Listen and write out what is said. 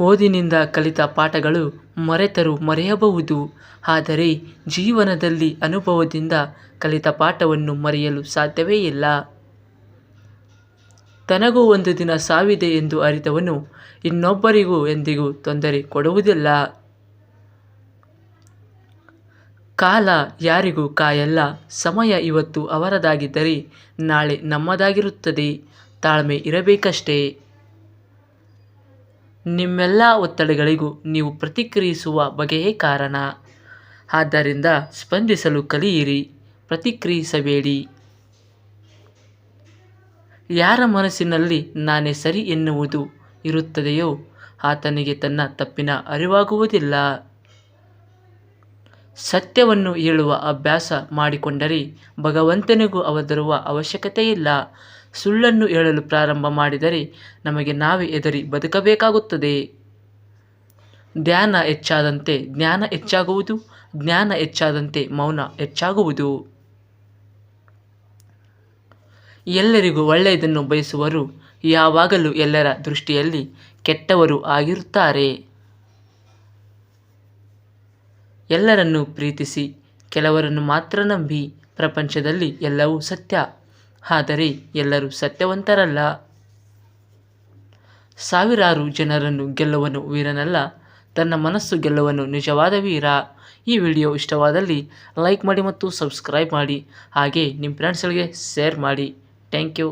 ಓದಿನಿಂದ ಕಲಿತ ಪಾಠಗಳು ಮರೆತರೂ ಮರೆಯಬಹುದು. ಆದರೆ ಜೀವನದಲ್ಲಿ ಅನುಭವದಿಂದ ಕಲಿತ ಪಾಠವನ್ನು ಮರೆಯಲು ಸಾಧ್ಯವೇ ಇಲ್ಲ. ತನಗೂ ಒಂದು ದಿನ ಸಾವಿದೆ ಎಂದು ಅರಿತವನು, ಇನ್ನೊಬ್ಬರಿಗೂ ಎಂದಿಗೂ ತೊಂದರೆ ಕೊಡುವುದಿಲ್ಲ. ಕಾಲ ಯಾರಿಗೂ ಕಾಯಲ್ಲ, ಸಮಯ ಇವತ್ತು ಅವರದಾಗಿದ್ದರೆ ನಾಳೆ ನಮ್ಮದಾಗಿರುತ್ತದೆ, ತಾಳ್ಮೆ ಇರಬೇಕಷ್ಟೇ. ನಿಮ್ಮೆಲ್ಲ ಒತ್ತಡಗಳಿಗೂ ನೀವು ಪ್ರತಿಕ್ರಿಯಿಸುವ ಬಗೆಯೇ ಕಾರಣ. ಆದ್ದರಿಂದ ಸ್ಪಂದಿಸಲು ಕಲಿಯಿರಿ, ಪ್ರತಿಕ್ರಿಯಿಸಬೇಡಿ. ಯಾರ ಮನಸ್ಸಿನಲ್ಲಿ ನಾನೇ ಸರಿ ಎನ್ನುವುದು ಇರುತ್ತದೆಯೋ, ಆತನಿಗೆ ತನ್ನ ತಪ್ಪಿನ ಅರಿವಾಗುವುದಿಲ್ಲ. ಸತ್ಯವನ್ನು ಹೇಳುವ ಅಭ್ಯಾಸ ಮಾಡಿಕೊಂಡರೆ ಭಗವಂತನಿಗೂ ಅವಶ್ಯಕತೆ ಇಲ್ಲ ಸುಳ್ಳನ್ನು ಹೇಳಲು ಪ್ರಾರಂಭ ಮಾಡಿದರೆ ನಮಗೆ ನಾವೇ ಹೆದರಿ ಬದುಕಬೇಕಾಗುತ್ತದೆ. ಧ್ಯಾನ ಹೆಚ್ಚಾದಂತೆ ಜ್ಞಾನ ಹೆಚ್ಚಾಗುವುದು, ಜ್ಞಾನ ಹೆಚ್ಚಾದಂತೆ ಮೌನ ಹೆಚ್ಚಾಗುವುದು. ಎಲ್ಲರಿಗೂ ಒಳ್ಳೆಯದನ್ನು ಬಯಸುವರು, ಯಾವಾಗಲೂ ಎಲ್ಲರ ದೃಷ್ಟಿಯಲ್ಲಿ ಕೆಟ್ಟವರು ಆಗಿರುತ್ತಾರೆ. ಎಲ್ಲರನ್ನೂ ಪ್ರೀತಿಸಿ, ಕೆಲವರನ್ನು ಮಾತ್ರ ನಂಬಿ ಪ್ರಪಂಚದಲ್ಲಿ ಎಲ್ಲವೂ ಸತ್ಯ. ಆದರೆ ಎಲ್ಲರೂ ಸತ್ಯವಂತರಲ್ಲ. ಸಾವಿರಾರು ಜನರನ್ನು ಗೆಲ್ಲುವನು ವೀರನಲ್ಲ, ತನ್ನ ಮನಸ್ಸು ಗೆಲ್ಲುವನು ನಿಜವಾದ ವೀರ. ಈ ವಿಡಿಯೋ ಇಷ್ಟವಾದಲ್ಲಿ ಲೈಕ್ ಮಾಡಿ ಮತ್ತು ಸಬ್ಸ್ಕ್ರೈಬ್ ಮಾಡಿ. ಹಾಗೆ ನಿಮ್ಮ ಫ್ರೆಂಡ್ಸ್ಗಳಿಗೆ ಶೇರ್ ಮಾಡಿ. Thank you